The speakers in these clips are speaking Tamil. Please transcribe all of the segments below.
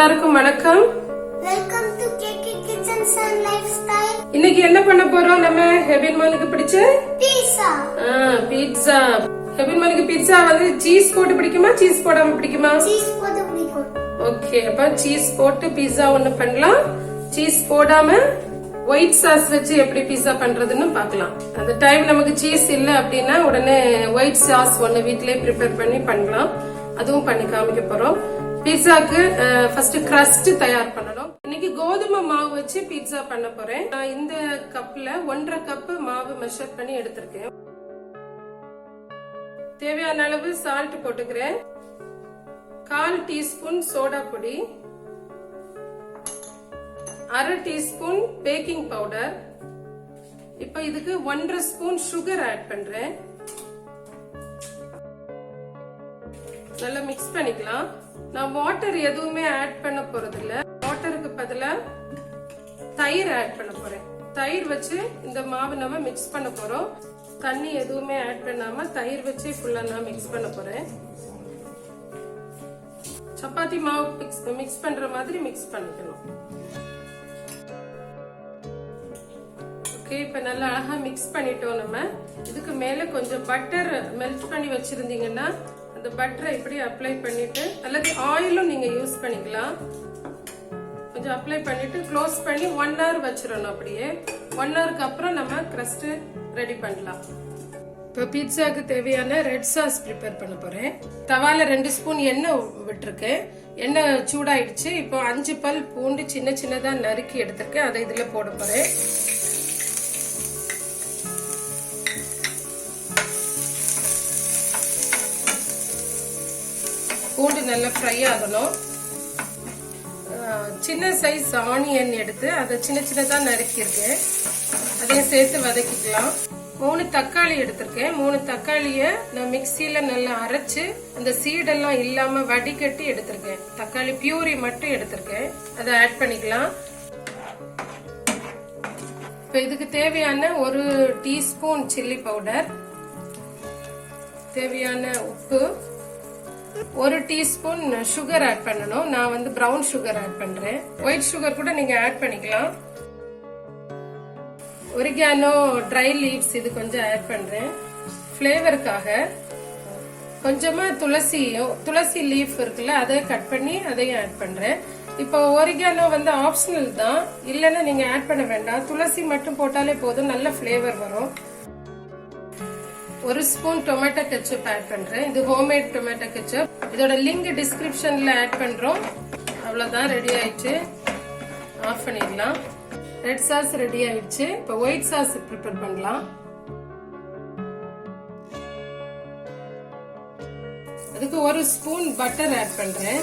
எல்லாருக்கும் வணக்கம். இன்னைக்கு என்ன பண்ண போறோம்? நம்ம ஹெபின் மாலுக்கு பிடிச்ச? பீஸா பீட்சா ஹெபின் மாலுக்கு பீட்சா வந்து சீஸ் போட்டு பிடிக்குமா? சீஸ் போடாம பிடிக்குமா? ஓகே அப்ப சீஸ் போட்டு பீட்சா ஒண்ணு பண்ணலாம். சீஸ் போடாம ஒயிட் சாஸ் வச்சு எப்படி பீட்சா பண்றதுன்னு பார்க்கலாம். அந்த டைம் நமக்கு சீஸ் இல்ல அப்படின்னா உடனே ஒயிட் சாஸ் ஒண்ணு வீட்லயே ப்ரிப்பேர் பண்ணி பண்ணலாம். அதுவும் பண்ணி காமிக்க போறோம். பீட்சாக்கு ஃபர்ஸ்ட் கிரஸ்ட் தயார் பண்ணணும். இன்னைக்கு கோதுமை மாவு வச்சு பீட்சா பண்ண போறேன். நான் இந்த கப்ல ஒன்றரை கப் மாவு மெஷர் பண்ணி எடுத்திருக்கேன். தேவையான அளவு சால்ட் போட்டுக்கிறேன். கால் டீஸ்பூன் சோடா பொடி. அரை டீஸ்பூன் பேக்கிங் பவுடர் இப்போ இதுக்கு ஒன்றரை ஸ்பூன் சுகர் ஆட் பண்றேன். நல்லா மிக்ஸ் பண்ணிக்கலாம். நான் வாட்டர் எதுவுமே ஆட் பண்ண போறது இல்ல வாட்டருக்கு பதிலா தயிர் ஆட் பண்ண போறேன். தயிர் வச்சு இந்த மாவு நம்ம மிக்ஸ் பண்ண போறோம். தண்ணி எதுவுமே ஆட் பண்ணாம தயிர் வச்சு ஃபுல்லா நான் மிக்ஸ் பண்ண போறேன். சப்பாத்தி மாவு மிக்ஸ் மிக்ஸ் பண்ற மாதிரி மிக்ஸ் பண்ணிக்கணும். ஓகே இப்ப நல்லா அழகா மிக்ஸ் பண்ணிட்டோம் நம்ம. இதுக்கு மேல கொஞ்சம் பட்டர் மெல்ட் பண்ணி வச்சிருந்தீங்கன்னா இந்த பட்டரை இப்படி அப்ளை பண்ணிட்டு அல்லது ஆயிலும் நீங்க யூஸ் பண்ணிக்கலாம். கொஞ்சம் அப்ளை பண்ணிட்டு க்ளோஸ் பண்ணி ஒன் ஹவர் வச்சிடணும் அப்படியே. ஒன் ஹவருக்கு அப்புறம் நம்ம கிரஸ்ட் ரெடி பண்ணலாம். இப்போ பீட்சாவுக்கு தேவையான ரெட் சாஸ் ப்ரிப்பேர் பண்ண போகிறேன் தவால ரெண்டு ஸ்பூன் எண்ணெய் விட்டுருக்கேன் எண்ணெய் சூடாயிடுச்சு. இப்போ அஞ்சு பல் பூண்டு சின்ன சின்னதாக நறுக்கி எடுத்திருக்கேன். அதை இதில் போட போகிறேன் பூண்டு நல்லா ஃப்ரை ஆகணும். சின்ன சைஸ் ஆனியன் எடுத்து அதை சின்ன சின்னதாக நறுக்கியிருக்கேன். அதையும் சேர்த்து வதக்கிக்கலாம். மூணு தக்காளி எடுத்திருக்கேன். மூணு தக்காளியை நான் மிக்சியில் நல்லா அரைச்சு அந்த சீடெல்லாம் இல்லாமல் வடிகட்டி எடுத்திருக்கேன். தக்காளி பியூரி மட்டும் எடுத்திருக்கேன். அதை ஆட் பண்ணிக்கலாம். இப்போ இதுக்கு தேவையான ஒரு டீஸ்பூன் சில்லி பவுடர் தேவையான உப்பு ஒரு டீஸ்பூன் சுகர் ஆட் பண்ணணும். நான் வந்து ப்ரௌன் சுகர் ஆட் பண்றேன். ஒயிட் சுகர் கூட நீங்க ஆட் பண்ணிக்கலாம். ஒரிகானோ ட்ரை லீவ்ஸ் இது கொஞ்சம் ஆட் பண்றேன். ஃப்ளேவருக்காக கொஞ்சமா துளசி துளசி லீஃப் இருக்குல்ல அதை கட் பண்ணி அதையும் ஆட் பண்றேன். இப்போ ஒரிகானோ வந்து ஆப்ஷனல் தான். இல்லைன்னா நீங்க ஆட் பண்ண வேண்டாம். துளசி மட்டும் போட்டாலே போதும். நல்ல ஃப்ளேவர் வரும். ஒரு ஸ்பூன் டொமேட்டோ கெச்சப் ஆட் பண்றேன். இது ஹோம்மேட் டொமேட்டோ கெச்சப். இதோட லிங்க் டிஸ்கிரிப்ஷன்ல ஆட் பண்றோம். அவ்வளவுதான் ரெடி ஆயிடுச்சு ஆஃப் பண்ணிடலாம். ரெட் சாஸ் ரெடி ஆயிடுச்சு. இப்போ ஒயிட் சாஸ் ப்ரிப்பேர் பண்ணலாம். அதுக்கு ஒரு ஸ்பூன் பட்டர் ஆட் பண்றேன்.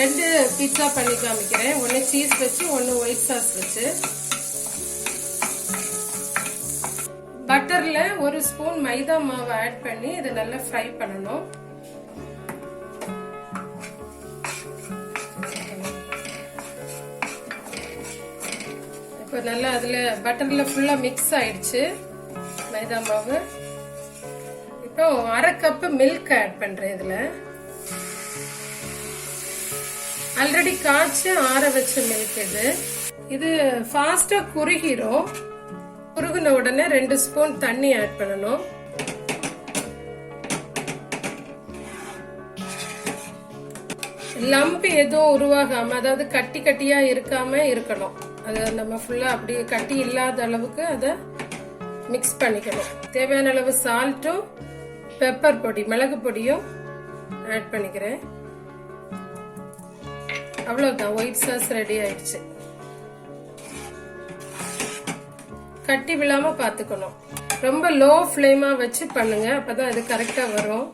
ரெண்டு பீட்சா பண்ணி காமிக்கிறேன். ஒன்னு சீஸ் வச்சு ஒன்னு ஒயிட் சாஸ் வச்சு. பட்டர்ல ஒரு ஸ்பூன் மைதா மாவு ஆட் பண்ணி இதை நல்லா ஃப்ரை பண்ணணும். இப்போ நல்லா அதுல பட்டர்ல ஃபுல்லா மிக்ஸ் ஆயிடுச்சு மைதா மாவு. இப்போ அரை கப்பு மில்க் ஆட் பண்றேன் இதுல. ஆல்ரெடி காய்ச்சி ஆற வச்ச மில்க் இது. இது ஃபாஸ்டா குறுகிரும். குறுகுன உடனே ரெண்டு ஸ்பூன் தண்ணி ஆட் பண்ணணும். லம்ப் எதுவும் உருவாகாம அதாவது கட்டி கட்டியா இருக்காம இருக்கணும். அது நம்ம ஃபுல்லா அப்படியே கட்டி இல்லாத அளவுக்கு அதை மிக்ஸ் பண்ணிக்கணும். தேவையான அளவு சால்ட்டும் பெப்பர் பொடி மிளகு பொடியும் ஆட் பண்ணிக்கிறேன். அவ்வளோதான் ஒயிட் சாஸ் ரெடி ஆயிடுச்சு. கட்டி விழாம பாத்துக்கணும். ரொம்ப லோ ஃப்ளேமா வச்சு பண்ணுங்க. அப்பதான் இது கரெக்டா வரும்.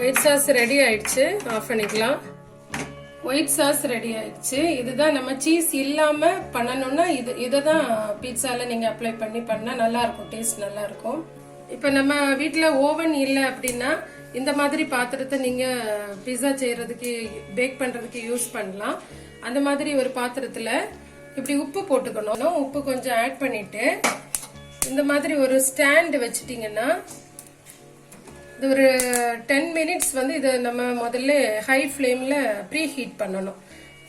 ஒயிட் சாஸ் ரெடி ஆயிடுச்சு. ஆஃப் பண்ணிக்கலாம். ஒயிட் சாஸ் ரெடி ஆயிடுச்சு. இதுதான் நம்ம சீஸ் இல்லாம பண்ணணும்னா இது இதை தான் பீட்சால நீங்க அப்ளை பண்ணி பண்ணா நல்லா இருக்கும் டேஸ்ட் நல்லா இருக்கும் இப்போ நம்ம வீட்டில் ஓவன் இல்லை அப்படின்னா இந்த மாதிரி பாத்திரத்தை நீங்க பீஸா செய்யறதுக்கு பேக் பண்றதுக்கு யூஸ் பண்ணலாம். அந்த மாதிரி ஒரு பாத்திரத்துல இப்படி உப்பு போட்டுக்கணும். உப்பு கொஞ்சம் ஆட் பண்ணிட்டு இந்த மாதிரி ஒரு ஸ்டாண்டு வச்சுட்டிங்கன்னா இது ஒரு டென் மினிட்ஸ் வந்து இதை நம்ம முதல்ல ஹை ஃப்ளேமில் ப்ரீ ஹீட் பண்ணணும்.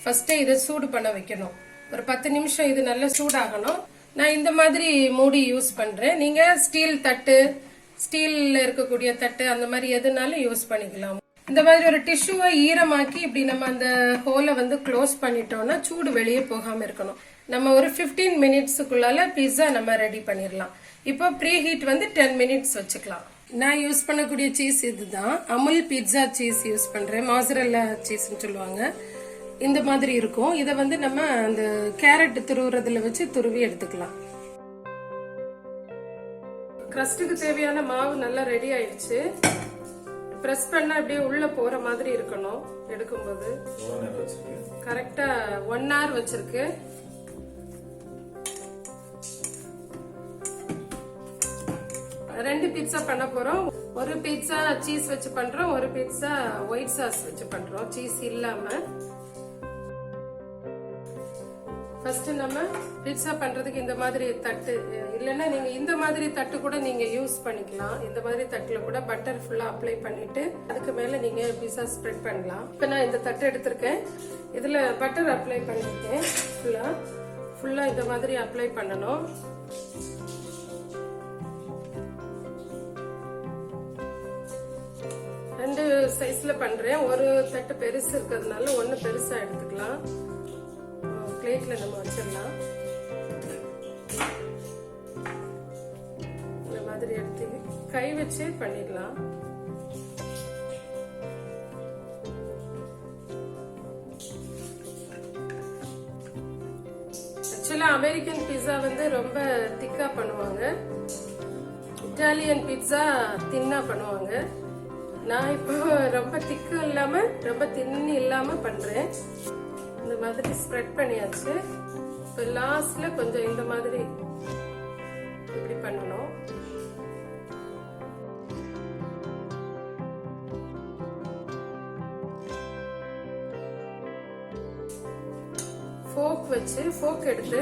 ஃபஸ்ட்டே இதை சூடு பண்ண வைக்கணும். ஒரு பத்து நிமிஷம் இது நல்லா சூடாகணும். நான் இந்த மாதிரி மூடி யூஸ் பண்ணுறேன் நீங்கள் ஸ்டீல் தட்டு ஸ்டீலில் இருக்கக்கூடிய தட்டு அந்த மாதிரி எதுனாலும் யூஸ் பண்ணிக்கலாம். இந்த மாதிரி ஒரு டிஷ்யூவை ஈரமாக்கி இப்படி நம்ம அந்த ஹோலை வந்து க்ளோஸ் பண்ணிட்டோம்னா சூடு வெளியே போகாமல் இருக்கணும். நம்ம ஒரு 15 மினிட்ஸுக்குள்ளால பிஸ்ஸா நம்ம ரெடி பண்ணிடலாம். இப்போ ப்ரீ ஹீட் வந்து டென் மினிட்ஸ் வச்சுக்கலாம். நான் யூஸ் பண்ணக்கூடிய சீஸ் இதுதான். அமுல் பீட்சா சீஸ் யூஸ் பண்ணுறேன் மாசரல்லா சீஸ்னு சொல்லுவாங்க. இந்த மாதிரி இருக்கும். இதை வந்து நம்ம அந்த கேரட் துருவுறதுல வச்சு துருவி எடுத்துக்கலாம். கிரஸ்டுக்கு தேவையான மாவு நல்லா ரெடி ஆயிடுச்சு. பிரஸ் பண்ண அப்படியே உள்ள போற மாதிரி இருக்கணும் எடுக்கும்போது. கரெக்டா ஒன் ஹவர் வச்சிருக்கு. ரெண்டு பீட்சா பண்ண போறோம். ஒரு பீட்சா சீஸ் வச்சு பண்றோம் ஒரு பீட்சா ஒயிட் சாஸ் வச்சு பண்றோம். சீஸ் இல்லாம. ஃபர்ஸ்ட் நம்ம பிட்சா பண்றதுக்கு இந்த மாதிரி தட்டு இல்லைன்னா நீங்க இந்த மாதிரி தட்டு கூட நீங்க யூஸ் பண்ணிக்கலாம். இந்த மாதிரி தட்டுல கூட பட்டர் ஃபுல்லா அப்ளை பண்ணிட்டு அதுக்கு மேல நீங்க பீட்சா ஸ்ப்ரெட் பண்ணலாம். இப்போ நான் இந்த தட்டு எடுத்திருக்கேன். இதுல பட்டர் அப்ளை பண்ணிருக்கேன். ஃபுல்லா ஃபுல்லா இந்த மாதிரி அப்ளை பண்ணணும். ரெண்டு சைஸ்ல பண்றேன். ஒரு தட்டு பெருசு இருக்கிறதுனால ஒன்னு பெருசா எடுத்துக்கலாம். பிளேட்ல நம்ம வச்சிடலாம். இந்த மாதிரி எடுத்து கை வச்சே பண்ணிடலாம் ஆக்சுவலாக அமெரிக்கன் பீட்சா வந்து ரொம்ப திக்கா பண்ணுவாங்க. இட்டாலியன் பீட்சா தின்னா பண்ணுவாங்க. நான் இப்போ ரொம்ப திக்கும் இல்லாம ரொம்ப தின்னு இல்லாம பண்றேன். இந்த மாதிரி ஸ்ப்ரெட் பண்ணியாச்சு. இப்போ லாஸ்ட்ல கொஞ்சம் இந்த மாதிரி இப்படி பண்ணணும். ஃபோக் வச்சு ஃபோக் எடுத்து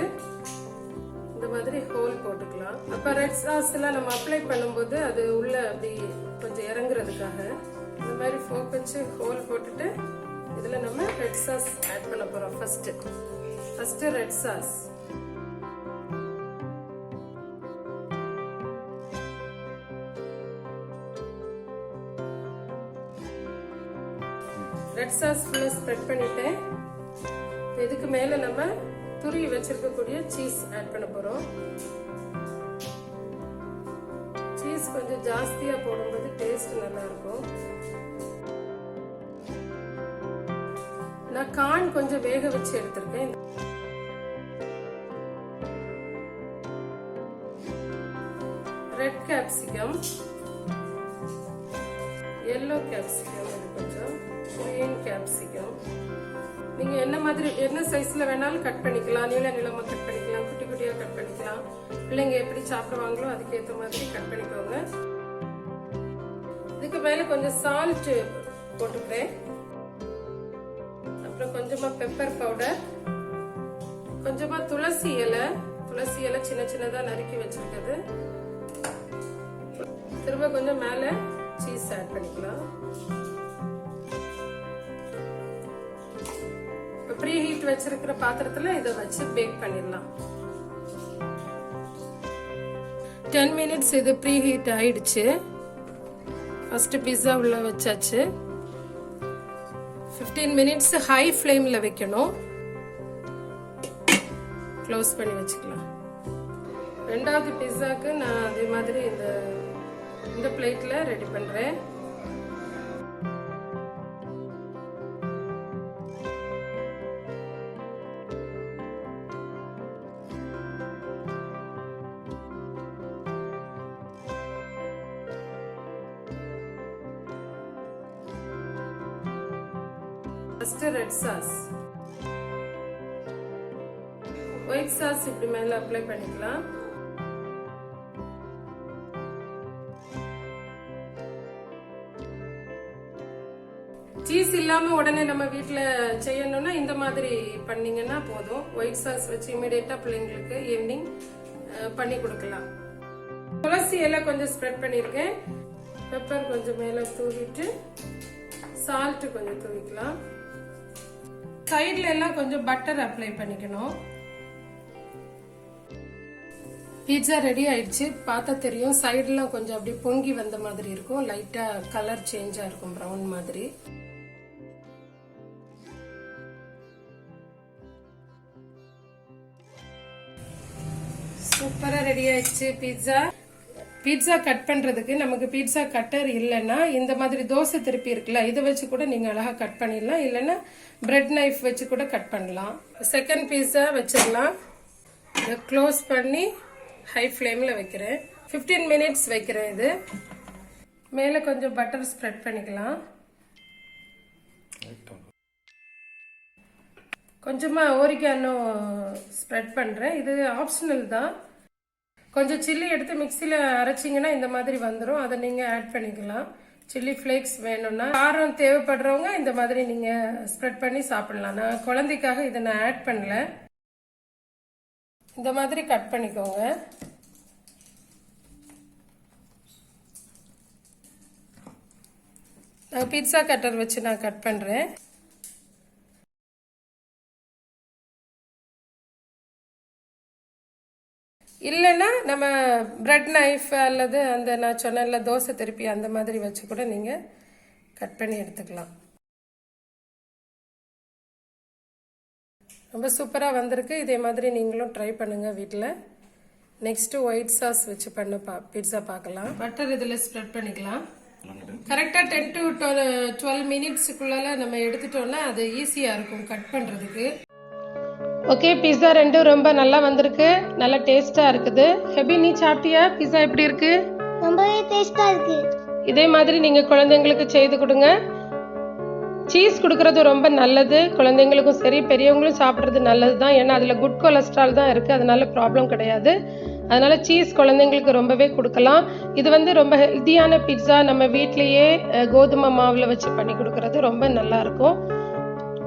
இந்த மாதிரி ஹோல் போட்டுக்கலாம். அப்ப ரெட் சாஸ் எல்லாம் நம்ம அப்ளை பண்ணும்போது அது உள்ள அப்படி கொஞ்சம் இறங்குறதுக்காக இந்த மாதிரி ஃபோக் வச்சு ஹோல் போட்டுட்டு இதுல நம்ம ரெட் சாஸ் ஆட் பண்ண போகிறோம் first first red sauce red sauce ஃபுல்லாக ஸ்ப்ரெட் பண்ணிட்டேன் இதுக்கு மேலே நம்ம துருவி வச்சிருக்கக்கூடிய சீஸ் ஆட் பண்ண போகிறோம் சீஸ் கொஞ்சம் ஜாஸ்தியாக போடும்போது டேஸ்ட் நல்லாயிருக்கும் கான் கொஞ்சம் வேக வச்சு எடுத்திருக்கேன். ரெட் கேப்சிகம் எல்லோ கேப்சிகம் இது கொஞ்சம் கிரீன் கேப்சிகம் நீங்க என்ன மாதிரி என்ன சைஸ்ல வேணாலும் கட் பண்ணிக்கலாம். நீள நீளமா கட் பண்ணிக்கலாம். குட்டி குட்டியா கட் பண்ணிக்கலாம். பிள்ளைங்க எப்படி சாப்பிடுவாங்களோ அதுக்கேற்ற மாதிரி கட் பண்ணிக்கோங்க. இதுக்கு மேல கொஞ்சம் சால்ட் போட்டுக்கிறேன். கொஞ்சமா பெப்பர் பவுடர் கொஞ்சமா துளசி இலை துளசி இலை சின்ன சின்னதா நறுக்கி வச்சிருக்கிறது. திரும்ப கொஞ்சம் மேல சீஸ் ஆட் பண்ணிக்கலாம். ப்ரீ ஹீட் வச்சிருக்கிற பாத்திரத்துல இதை வச்சு பேக் பண்ணிடலாம். டென் மினிட்ஸ் இது ப்ரீ ஹீட் ஆயிடுச்சு. ஃபர்ஸ்ட் பிஸ்ஸா உள்ள வச்சாச்சு. ஃபிஃப்டீன் மினிட்ஸ் ஹை ஃப்ளேமில் வைக்கணும். க்ளோஸ் பண்ணி வச்சுக்கலாம். ரெண்டாவது பிஸ்ஸாவுக்கு நான் அதே மாதிரி இந்த இந்த பிளேட்டில் ரெடி பண்ணுறேன் first red sauce white sauce இப்படி மேல அப்ளை பண்ணிக்கலாம். சீஸ் இல்லாம உடனே நம்ம வீட்டில் செய்யணும்னா இந்த மாதிரி பண்ணீங்கன்னா போதும். ஒயிட் சாஸ் வச்சு இமீடியட்டாக பிள்ளைங்களுக்கு ஈவினிங் பண்ணி கொடுக்கலாம். துளசி எல்லாம் கொஞ்சம் ஸ்ப்ரெட் பண்ணிருக்கேன். பெப்பர் கொஞ்சம் மேலே தூவிட்டு சால்ட்டு கொஞ்சம் தூவிக்கலாம். சைடில் எல்லாம் கொஞ்சம் பட்டர் அப்ளை பண்ணிக்கணும். பீட்சா ரெடி ஆயிடுச்சு. பார்த்தா தெரியும். சைடுலாம் கொஞ்சம் அப்படி பொங்கி வந்த மாதிரி இருக்கும். லைட்டா கலர் சேஞ்சா இருக்கும். ப்ரௌன் மாதிரி. சூப்பரா ரெடி ஆயிடுச்சு பீட்சா பீட்சா கட் பண்ணுறதுக்கு நமக்கு பீட்சா கட்டர் இல்லைன்னா இந்த மாதிரி தோசை திருப்பி இருக்குல்ல இதை வச்சு கூட நீங்கள் அழகாக கட் பண்ணிடலாம். இல்லைன்னா பிரெட் நைஃப் வச்சு கூட கட் பண்ணலாம். செகண்ட் பீஸா வச்சிடலாம். இதை க்ளோஸ் பண்ணி ஹை ஃப்ளேமில் வைக்கிறேன். 15 மினிட்ஸ் வைக்கிறேன் இது. மேலே கொஞ்சம் பட்டர் ஸ்ப்ரெட் பண்ணிக்கலாம். கொஞ்சமாக ஓரிக்கானோ ஸ்ப்ரெட் பண்ணுறேன் இது ஆப்ஷனல் தான். கொஞ்சம் சில்லி எடுத்து மிக்சியில் அரைச்சிங்கன்னா இந்த மாதிரி வந்துடும் அதை நீங்கள் ஆட் பண்ணிக்கலாம். சில்லி ஃப்ளேக்ஸ் வேணும்னா காரம் தேவைப்படுறவங்க இந்த மாதிரி நீங்கள் ஸ்ப்ரெட் பண்ணி சாப்பிடலாம். நான் குழந்தைக்காக இதை நான் ஆட் பண்ணல. இந்த மாதிரி கட் பண்ணிக்கோங்க. நான் பீட்சா கட்டர் வச்சு நான் கட் பண்ணுறேன் இல்லைன்னா நம்ம பிரெட் நைஃப் அல்லது அந்த நான் சொன்னேன்ல தோசை திருப்பி அந்த மாதிரி வச்சு கூட நீங்கள் கட் பண்ணி எடுத்துக்கலாம். ரொம்ப சூப்பராக வந்திருக்கு. இதே மாதிரி நீங்களும் ட்ரை பண்ணுங்கள் வீட்டில் நெக்ஸ்ட்டு ஒயிட் சாஸ் வச்சு பண்ண பா பீட்சா பார்க்கலாம் பட்டர் இதில் ஸ்ப்ரெட் பண்ணிக்கலாம். கரெக்டாக டென் டு டுவெல் மினிட்ஸுக்குள்ளால நம்ம எடுத்துட்டோம்னா அது ஈஸியாக இருக்கும் கட் பண்ணுறதுக்கு ஓகே பீஸா ரெண்டும் ரொம்ப நல்லா வந்திருக்கு. நல்லா டேஸ்டா இருக்குது. ஹெபி நீ சாப்பிட்டியா? பீஸா எப்படி இருக்கு? ரொம்பவே டேஸ்டா இருக்கு. இதே மாதிரி நீங்க குழந்தைங்களுக்கு செய்து கொடுங்க. சீஸ் கொடுக்கறது ரொம்ப நல்லது. குழந்தைங்களுக்கும் சரி பெரியவங்களும் சாப்பிட்றது நல்லது தான் ஏன்னா அதில் குட் கொலஸ்ட்ரால் தான் இருக்குது அதனால ப்ராப்ளம் கிடையாது. அதனால சீஸ் குழந்தைங்களுக்கு ரொம்பவே கொடுக்கலாம். இது வந்து ரொம்ப ஹெல்த்தியான பிட்ஸா நம்ம வீட்லேயே கோதுமை மாவில் வச்சு பண்ணி கொடுக்கறது ரொம்ப நல்லா இருக்கும்.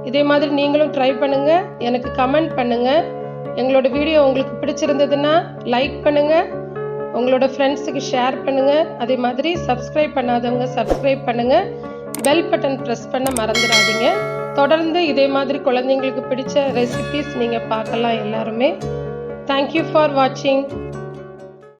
இதே மாதிரி நீங்களும் ட்ரை பண்ணுங்கள் எனக்கு கமெண்ட் பண்ணுங்கள் எங்களோட வீடியோ உங்களுக்கு பிடிச்சிருந்ததுன்னா லைக் பண்ணுங்கள் உங்களோட ஃப்ரெண்ட்ஸுக்கு ஷேர் பண்ணுங்கள் அதே மாதிரி சப்ஸ்கிரைப் பண்ணாதவங்க சப்ஸ்கிரைப் பண்ணுங்கள் பெல் பட்டன் ப்ரெஸ் பண்ண மறந்துடாதீங்க. தொடர்ந்து இதே மாதிரி குழந்தைங்களுக்கு பிடிச்ச ரெசிபீஸ் நீங்கள் பார்க்கலாம் எல்லாருமே. தேங்க்யூ ஃபார் வாட்சிங்